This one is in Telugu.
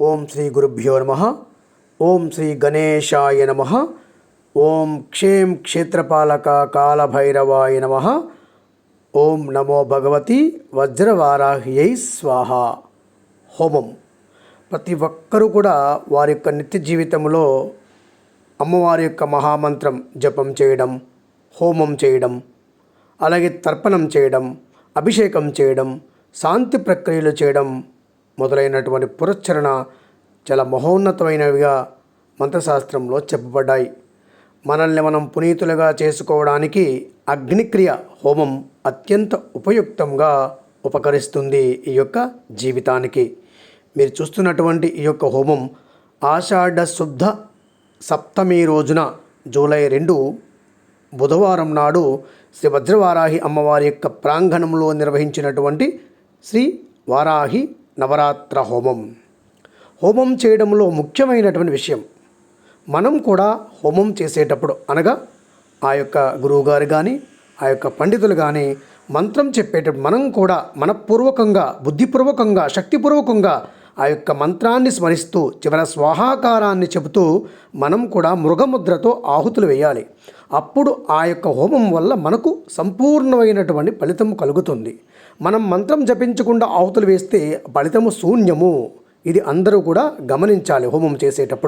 ఓం శ్రీ గురుభ్యో నమ. ఓం శ్రీ గణేశాయ నమ. ఓం క్షేం క్షేత్రపాలక కాలభైరవాయ నమ. ఓం నమో భగవతి వజ్రవారాహ్యై స్వాహ. హోమం. ప్రతి ఒక్కరూ కూడా వారి యొక్క నిత్య జీవితంలో అమ్మవారి యొక్క మహామంత్రం జపం చేయడం హోమం చేయడం అలాగే తర్పణం చేయడం అభిషేకం చేయడం శాంతి ప్రక్రియలు చేయడం మొదలైనటువంటి పురస్చరణ చాలా మహోన్నతమైనవిగా మంత్రశాస్త్రంలో చెప్పబడ్డాయి. మనల్ని మనం పునీతులుగా చేసుకోవడానికి అగ్నిక్రియ హోమం అత్యంత ఉపయుక్తంగా ఉపకరిస్తుంది ఈ యొక్క జీవితానికి. మీరు చూస్తున్నటువంటి ఈ యొక్క హోమం ఆషాఢ శుద్ధ సప్తమి రోజున జూలై రెండు బుధవారం నాడు శ్రీ వజ్రవారాహి అమ్మవారి యొక్క ప్రాంగణంలో నిర్వహించినటువంటి శ్రీ వారాహి నవరాత్ర హోమం. హోమం చేయడంలో ముఖ్యమైనటువంటి విషయం మనం కూడా హోమం చేసేటప్పుడు అనగా ఆ యొక్క గురువుగారు కానీ ఆ యొక్క పండితులు కానీ మంత్రం చెప్పేటప్పుడు మనం కూడా మనపూర్వకంగా బుద్ధిపూర్వకంగా శక్తిపూర్వకంగా ఆ యొక్క మంత్రాన్ని స్మరిస్తూ చివర స్వాహాకారాన్ని చెబుతూ మనం కూడా మృగముద్రతో ఆహుతులు వేయాలి. అప్పుడు ఆ యొక్క హోమం వల్ల మనకు సంపూర్ణమైనటువంటి ఫలితం కలుగుతుంది. మనం మంత్రం జపించకుండా ఆహుతులు వేస్తే ఫలితము శూన్యము. ఇది అందరూ కూడా గమనించాలి హోమం చేసేటప్పుడు.